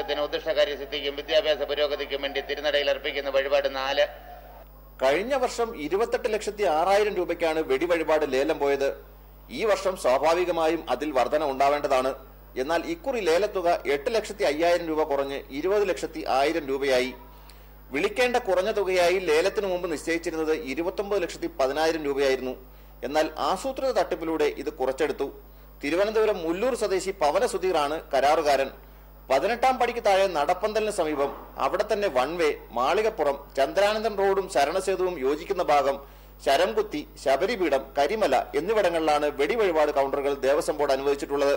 കുറ്റത്തിന് ഉദ്ദിഷ്ടകാര്യ സിദ്ധിക്കും വിദ്യാഭ്യാസ പുരോഗതിക്കും വേണ്ടി തിരുനടയിൽ അർപ്പിക്കുന്ന വഴിപാട് നാല്. കഴിഞ്ഞ വർഷം ഇരുപത്തെട്ട് ലക്ഷത്തി ആറായിരം രൂപയ്ക്കാണ് വെടി വഴിപാട് ലേലം പോയത്. ഈ വർഷം സ്വാഭാവികമായും അതിൽ വർധന ഉണ്ടാവേണ്ടതാണ്. എന്നാൽ ഇക്കുറി ലേലത്തുക എട്ട് ലക്ഷത്തി അയ്യായിരം രൂപ കുറഞ്ഞ് ഇരുപത് ലക്ഷത്തി ആയിരം രൂപയായി. വിളിക്കേണ്ട കുറഞ്ഞ തുകയായി ലേലത്തിനു മുമ്പ് നിശ്ചയിച്ചിരുന്നത് ഇരുപത്തൊമ്പത് ലക്ഷത്തി പതിനായിരം രൂപയായിരുന്നു. എന്നാൽ ആസൂത്രിത തട്ടിപ്പിലൂടെ ഇത് കുറച്ചെടുത്തു. തിരുവനന്തപുരം മുല്ലൂർ സ്വദേശി പവന സുധീറാണ് കരാറുകാരൻ. പതിനെട്ടാം പടിക്ക് താഴെ നടപ്പന്തലിന് സമീപം അവിടെ തന്നെ വൺവേ മാളികപ്പുറം ചന്ദ്രാനന്ദൻ റോഡും ശരണസേതുവും യോജിക്കുന്ന ഭാഗം ശരംകുത്തി ശബരിപീഠം കരിമല എന്നിവിടങ്ങളിലാണ് വെടിവഴിപാട് കൗണ്ടറുകൾ ദേവസ്വം ബോർഡ് അനുവദിച്ചിട്ടുള്ളത്.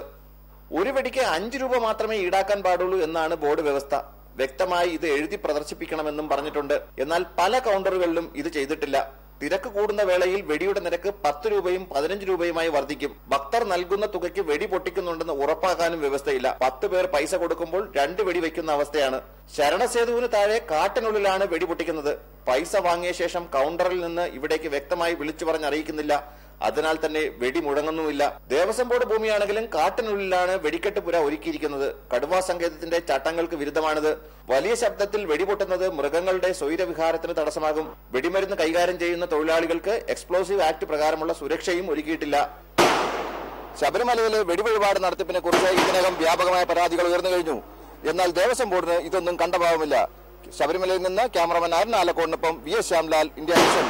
ഒരു വെടിക്ക് അഞ്ച് രൂപ മാത്രമേ ഈടാക്കാൻ പാടുള്ളൂ എന്നാണ് ബോർഡ് വ്യവസ്ഥ. വ്യക്തമായി ഇത് എഴുതി പ്രദർശിപ്പിക്കണമെന്നും പറഞ്ഞിട്ടുണ്ട്. എന്നാൽ പല കൗണ്ടറുകളിലും ഇത് ചെയ്തിട്ടില്ല. തിരക്ക് കൂടുന്ന വേളയിൽ വെടിയുടെ നിരക്ക് പത്ത് രൂപയും പതിനഞ്ച് രൂപയുമായി വർദ്ധിക്കും. ഭക്തർ നൽകുന്ന തുകയ്ക്ക് വെടി പൊട്ടിക്കുന്നുണ്ടെന്ന് ഉറപ്പാക്കാനും വ്യവസ്ഥയില്ല. പത്ത് പേർ പൈസ കൊടുക്കുമ്പോൾ രണ്ട് വെടി വയ്ക്കുന്ന അവസ്ഥയാണ് ശരണസേതുവിന് താഴെ കാട്ടിനുള്ളിലാണ് വെടിപൊട്ടിക്കുന്നത്. പൈസ വാങ്ങിയ ശേഷം കൗണ്ടറിൽ നിന്ന് ഇവിടേക്ക് വ്യക്തമായി വിളിച്ചു പറഞ്ഞറിയിക്കുന്നില്ല അതിനാൽ തന്നെ വെടി മുഴങ്ങുന്നുമില്ല. ദേവസ്വം ബോർഡ് ഭൂമിയാണെങ്കിലും കാട്ടിനുള്ളിലാണ് വെടിക്കെട്ട് പുര ഒരുക്കിയിരിക്കുന്നത്. കടുവാ സങ്കേതത്തിന്റെ ചട്ടങ്ങൾക്ക് വിരുദ്ധമാണിത്. വലിയ ശബ്ദത്തിൽ വെടിപൊട്ടുന്നത് മൃഗങ്ങളുടെ സ്വൈരവിഹാരത്തിന് തടസ്സമാകും. വെടിമരുന്ന് കൈകാര്യം ചെയ്യുന്ന തൊഴിലാളികൾക്ക് എക്സ്പ്ലോസീവ് ആക്ട് പ്രകാരമുള്ള സുരക്ഷയും ഒരുക്കിയിട്ടില്ല. ശബരിമലയിലെ വെടിവഴിപാട് നടത്തിപ്പിനെ കുറിച്ച് ഇതിനകം വ്യാപകമായ പരാതികൾ ഉയർന്നു കഴിഞ്ഞു. എന്നാൽ ദേവസ്വം ബോർഡിന് ഇതൊന്നും കണ്ട ഭാവമില്ല. ശബരിമലയിൽ നിന്ന് cameraman Arun ആലക്കോടിനൊപ്പം V S Shyamlal India Vision